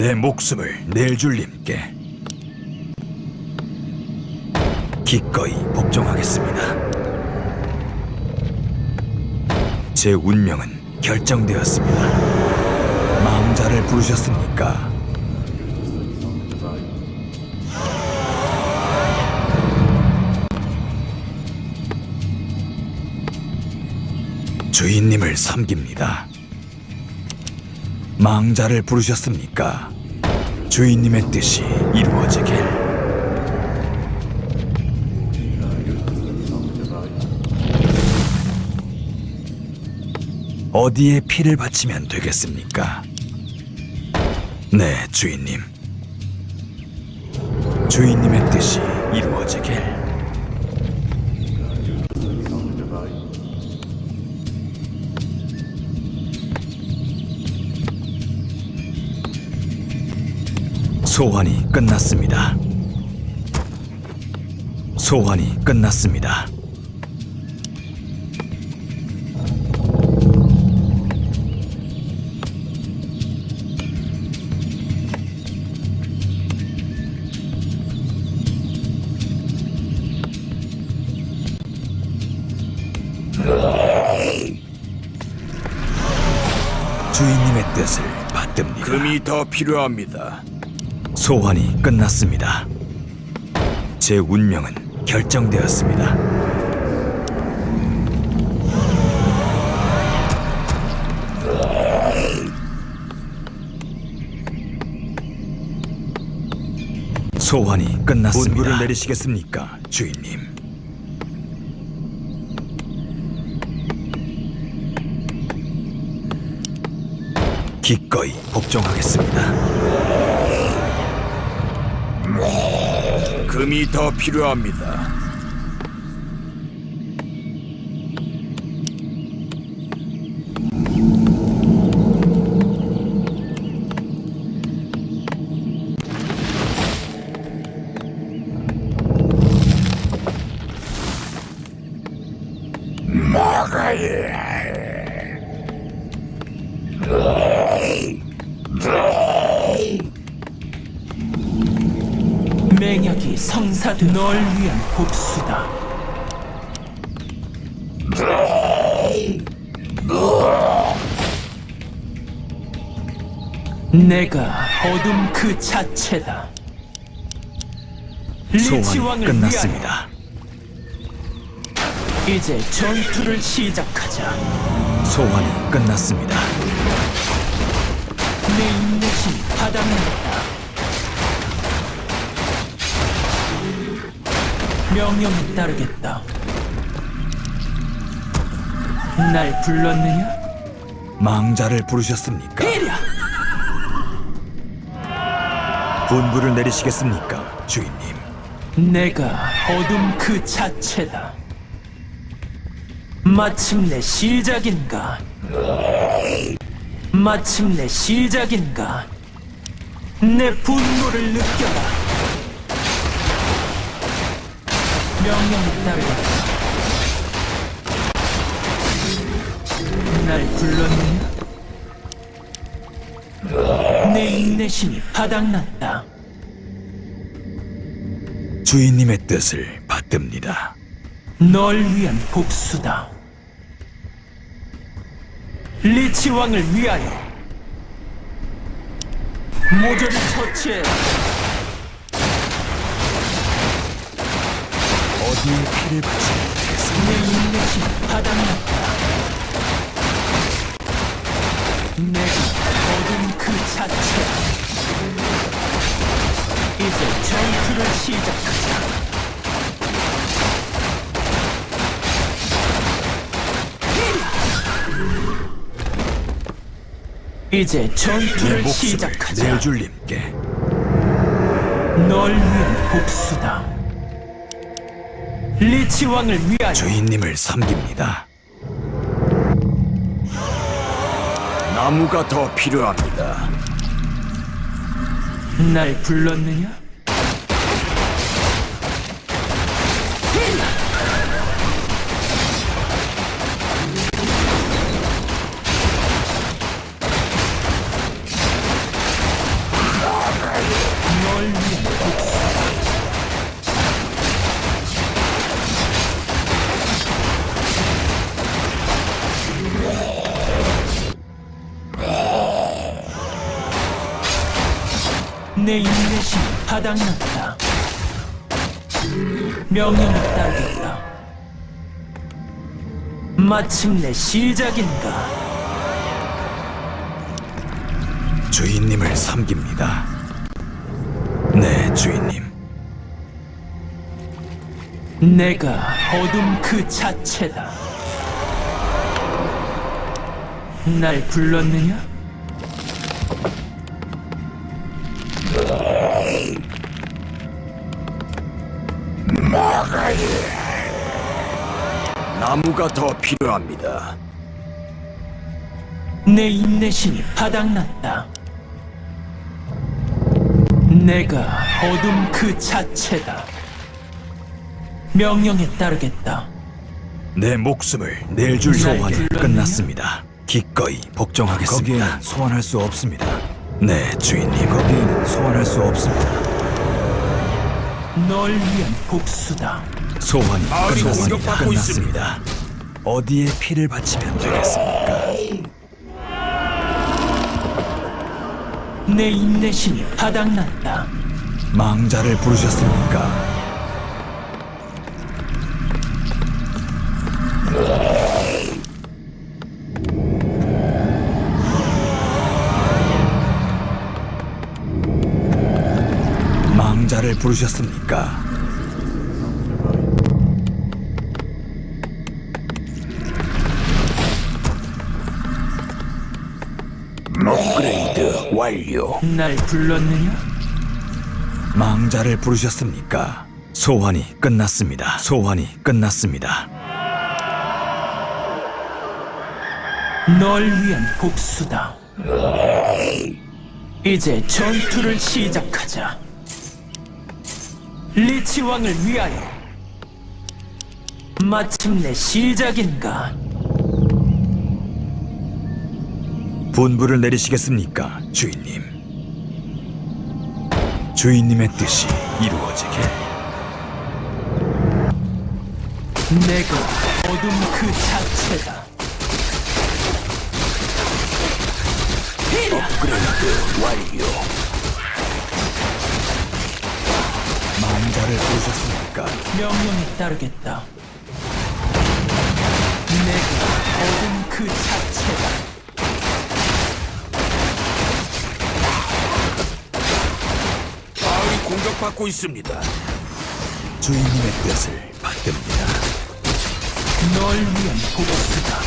내 목숨을 낼 줄님께 기꺼이 복종하겠습니다. 제 운명은 결정되었습니다. 망자를 부르셨습니까? 주인님을 섬깁니다. 망자를 부르셨습니까? 주인님의 뜻이 이루어지길. 어디에 피를 바치면 되겠습니까? 네, 주인님. 주인님의 뜻이 이루어지길. 소환이 끝났습니다. 소환이 끝났습니다. 주인님의 뜻을 받듭니다. 금이 더 필요합니다. 소환이 끝났습니다. 제 운명은 결정되었습니다. 소환이 끝났습니다. 분부를 내리시겠습니까, 주인님? 기꺼이 복종하겠습니다. 금이 더 필요합니다. 맹약이 성사된 널 위한 복수다. 내가 어둠 그 자체다. 리치왕을 끝났습니다. 위하여 이제 전투를 시작하자. 소환이 끝났습니다. 내 인내심이 바닥났다. 명령에 따르겠다. 날 불렀느냐? 망자를 부르셨습니까? 이랴! 분부를 내리시겠습니까, 주인님? 내가 어둠 그 자체다. 마침내 시작인가? 마침내 시작인가? 내 분노를 느껴라. 명령에 따르겠다. 날 불렀느냐? 내 인내심이 바닥났다. 주인님의 뜻을 받듭니다. 널 위한 복수다. 리치 왕을 위하여 모조리 처치해 어디에 피를 되겠습니까? 내 인내심 바닥났다. 내가 어둠 그 자체다. 이제 전투를 시작하자. 이제 내 전투를 시작하자. 내줄님께 널 위한 복수다. 리치 왕을 위하여 주인님을 섬깁니다. 나무가 더 필요합니다. 날 불렀느냐? 내 인내심이 바닥났다. 명령을 따르겠다. 마침내 시작인가? 주인님을 섬깁니다. 네, 주인님. 내가 어둠 그 자체다. 날 불렀느냐? 나무가 더 필요합니다. 내 인내심이 바닥났다. 내가 어둠 그 자체다. 명령에 따르겠다. 내 목숨을 낼 줄 날 소환이 불렀느냐? 끝났습니다. 기꺼이 복종하겠습니다. 거기에는 소환할 수 없습니다. 네, 주인님. 거기에는 소환할 수 없습니다. 널 위한 복수다. 소환이. 공격받고 끝났습니다. 어디에 피를 바치면 되겠습니까? 내 인내심이 바닥났다. 망자를 부르셨습니까? 부르셨습니까? 업그레이드 완료. 날 불렀느냐? 망자를 부르셨습니까? 소환이 끝났습니다. 소환이 끝났습니다. 널 위한 복수다. 이제 전투를 시작하자. 리치 왕을 위하여. 마침내 시작인가? 분부를 내리시겠습니까, 주인님? 주인님의 뜻이 이루어지게. 내가 어둠 그 자체다. 업그레이드 완료. 망자를 부르셨습니까? 명령에 따르겠다. 내가 어둠 그 자체다. 마을이 공격받고 있습니다. 주인님의 뜻을 받듭니다. 널 위한 복수다.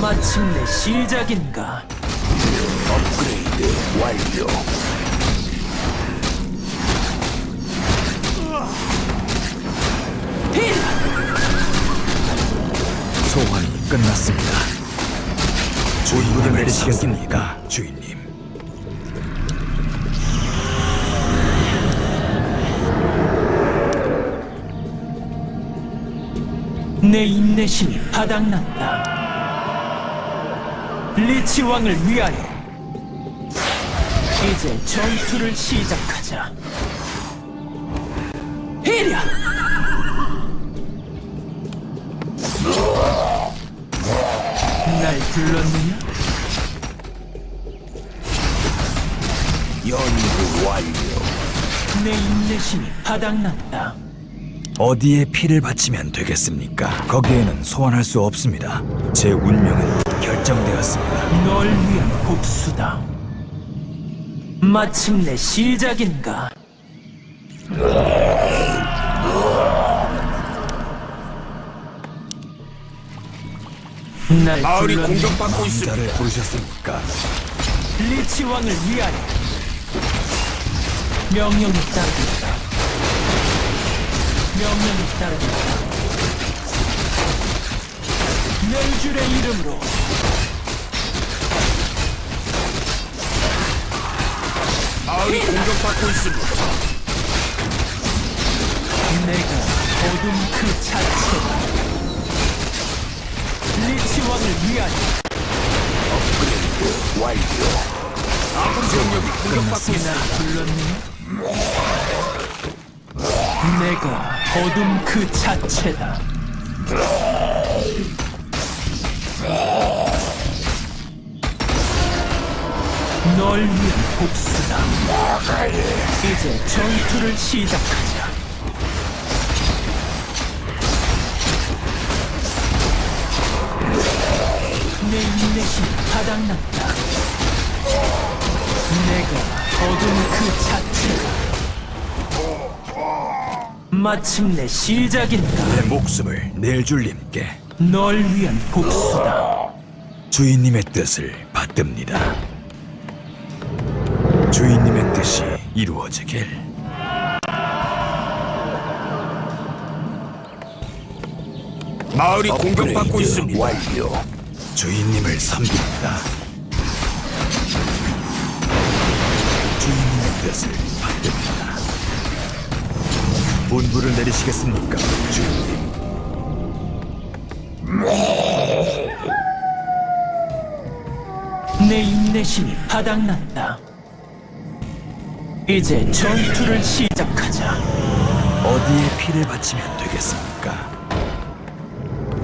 마침내 시작인가? 업그레이드 완료. 끝났습니다. 분부를 내리시겠습니까, 주인님? 내 인내심이 바닥났다. 리치 왕을 위하여 이제 전투를 시작하자. 히랴! 날 불렀느냐? 연구 완료. 내 인내심이 바닥났다. 어디에 피를 바치면 되겠습니까? 거기에는 소환할 수 없습니다. 제 운명은 결정되었습니다. 널 위한 복수다. 마침내 시작인가? 마을이? 공격받고 있습니다. 부르셨습니까? 리치 왕을 위하여 명령에 따르겠다. 명령에 따르겠다. 멸줄의 이름으로 마을이 공격받고 있습니다. 내가 어둠 그 자체다. 리치 왕을 위하여 업그레이드 완료. 아군 병력이 공격받고 있습니다. 나 불렀느냐? 내가 어둠 그 자체다. 널 위한 복수. 끝났다. 이제 전투를 시작하자. 내 인내심이 바닥났다. 내가 어둠 그 자체다. 마침내 시작인가. 내 목숨을 낼 줄님께 널 위한 복수다. 주인님의 뜻을 받듭니다. 주인님의 뜻이 이루어지길. 마을이 공격받고 있습니다. 완료. 주인님을 섬깁니다. 주인님의 뜻을 받듭니다. 분부를 내리시겠습니까, 주인님? 내 인내심이 바닥났다. 이제 전투를 시작하자. 어디에 피를 바치면 되겠습니까?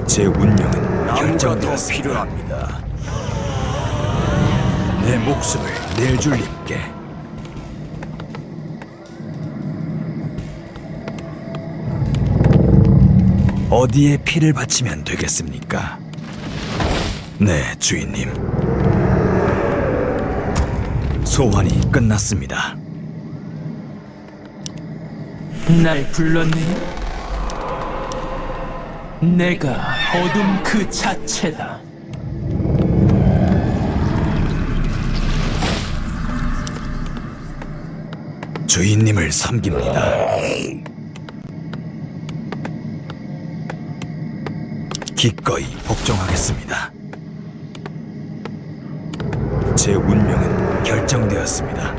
제 운명은 나무가 더. 필요합니다. 내 목숨을 낼 줄님께 어디에 피를 바치면 되겠습니까? 네, 주인님. 소환이 끝났습니다. 날 불렀니? 내가 어둠 그 자체다. 주인님을 섬깁니다. 기꺼이 복종하겠습니다. 제 운명은 결정되었습니다.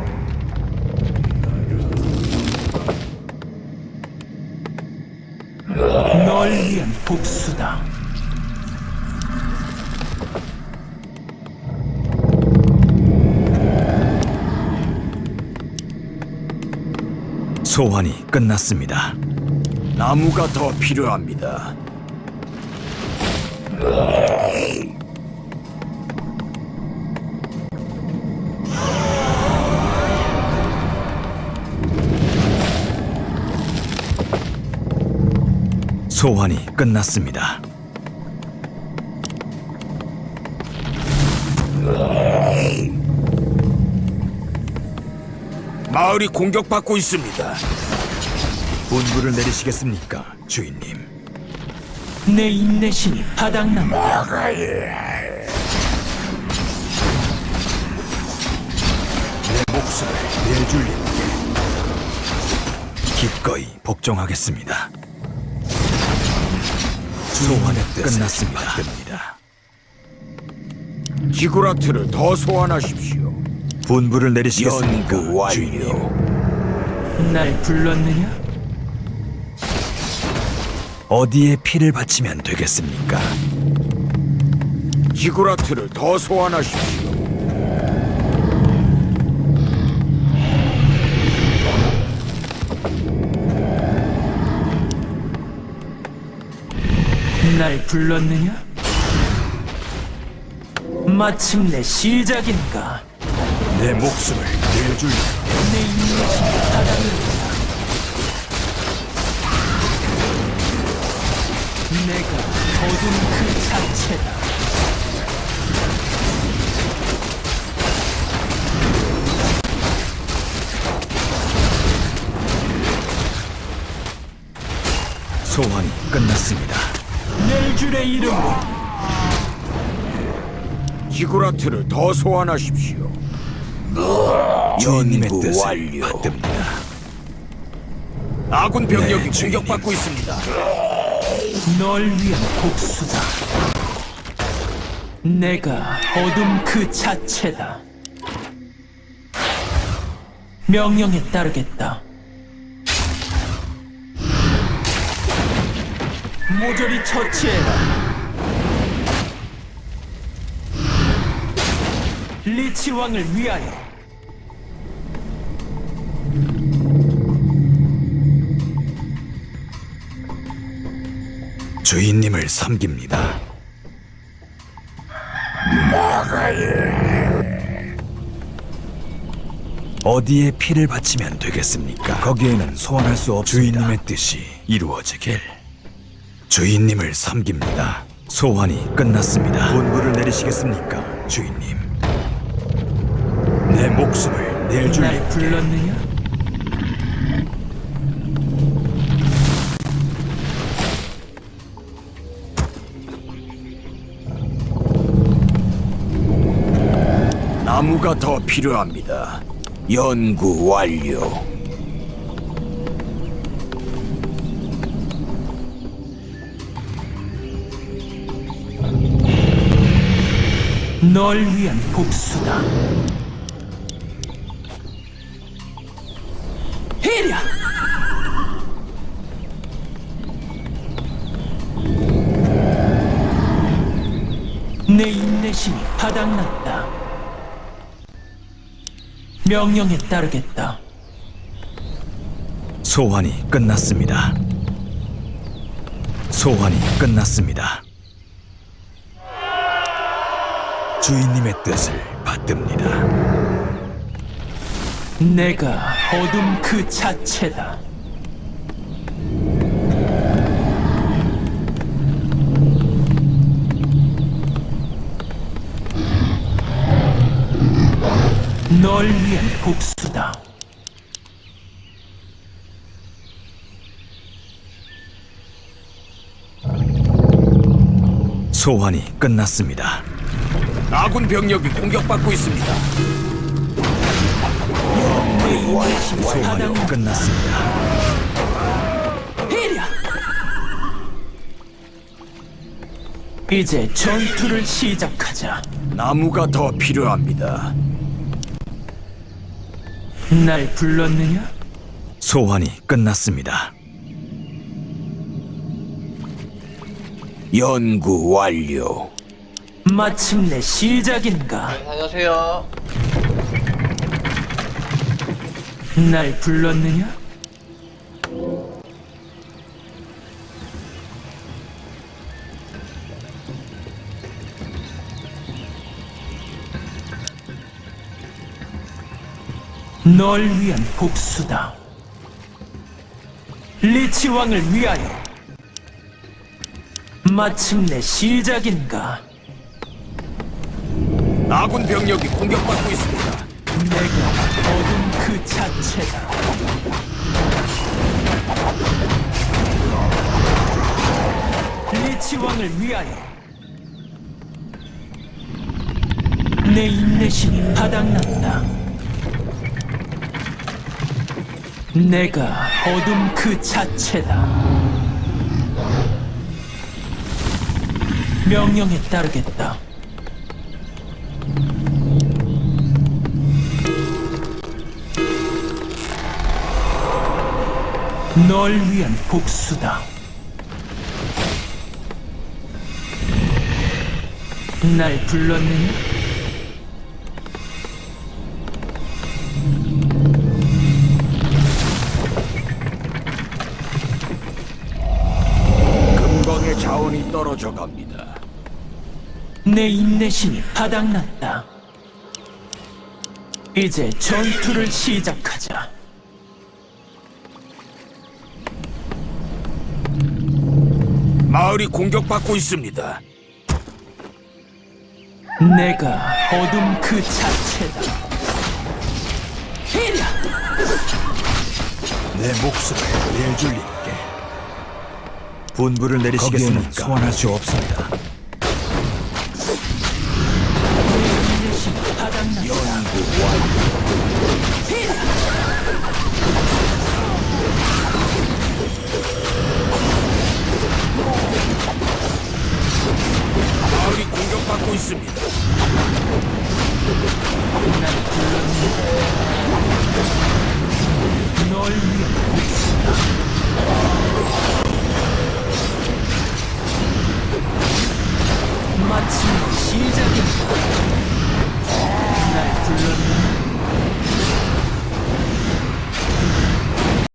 널 위한 복수다. 소환이 끝났습니다. 나무가 더 필요합니다. 소환이 끝났습니다. 마을이 공격받고 있습니다. 분부를 내리시겠습니까, 주인님? 내 인내심이 바닥난다. 내 목숨을 낼 줄님께 기꺼이 복종하겠습니다. 소환의 끝났습니다. 지구라트를 더 소환하십시오. 분부를 내리시겠습니까, 연구 완료. 주인님? 날 불렀느냐? 어디에 피를 바치면 되겠습니까? 지구라트를 더 소환하십시오. 날 불렀느냐? 마침내 시작인가? 내 목숨을 낼 줄님 내 인내심이 바닥났다. 내가 어둠 그 자체다. 소환이 끝났습니다. 넬줄의 이름으로 지구라트를 더 소환하십시오. 주인님의 뜻을. 받듭니다. 아군 병력이 네. 공격받고 있습니다. 널 위한 복수다. 내가 어둠 그 자체다. 명령에 따르겠다. 모조리 처치해라. 리치 왕을 위하여. 주인님을 섬깁니다. 어디에 피를 바치면 되겠습니까? 거기에는 소환할 수 없습니다. 주인님의 뜻이 이루어지길. 주인님을 섬깁니다. 소환이 끝났습니다. 본부를 내리시겠습니까, 주인님? 내 목숨을 내줄 날 불렀느냐? 나무가 더 필요합니다. 연구 완료. 널 위한 복수다. 히랴! 내 인내심이 바닥났다. 명령에 따르겠다. 소환이 끝났습니다. 소환이 끝났습니다. 주인님의 뜻을 받듭니다. 내가 어둠 그 자체다. 널 위한 복수다. 소환이 끝났습니다. 아군 병력이 공격받고 있습니다. 소환이. 끝났습니다. 이제 전투를 시작하자. 나무가 더 필요합니다. 날 불렀느냐? 소환이 끝났습니다. 연구 완료. 마침내 시작인가? 안녕하세요. 날 불렀느냐? 널 위한 복수다. 리치 왕을 위하여. 마침내 시작인가? 아군 병력이 공격받고 있습니다. 내가 어둠 그 자체다. 리치 왕을 위하여 내 인내심이 바닥났다. 내가 어둠 그 자체다. 명령에 따르겠다. 널 위한 복수다. 날 불렀느냐? 떨어져 갑니다. 내 인내심이 바닥났다. 이제 전투를 시작하자. 마을이 공격받고 있습니다. 내가 어둠 그 자체다. 히랴! 내 목숨을 내줄 님께 분부를 내리시겠습니까? 소환할 수 없습니다.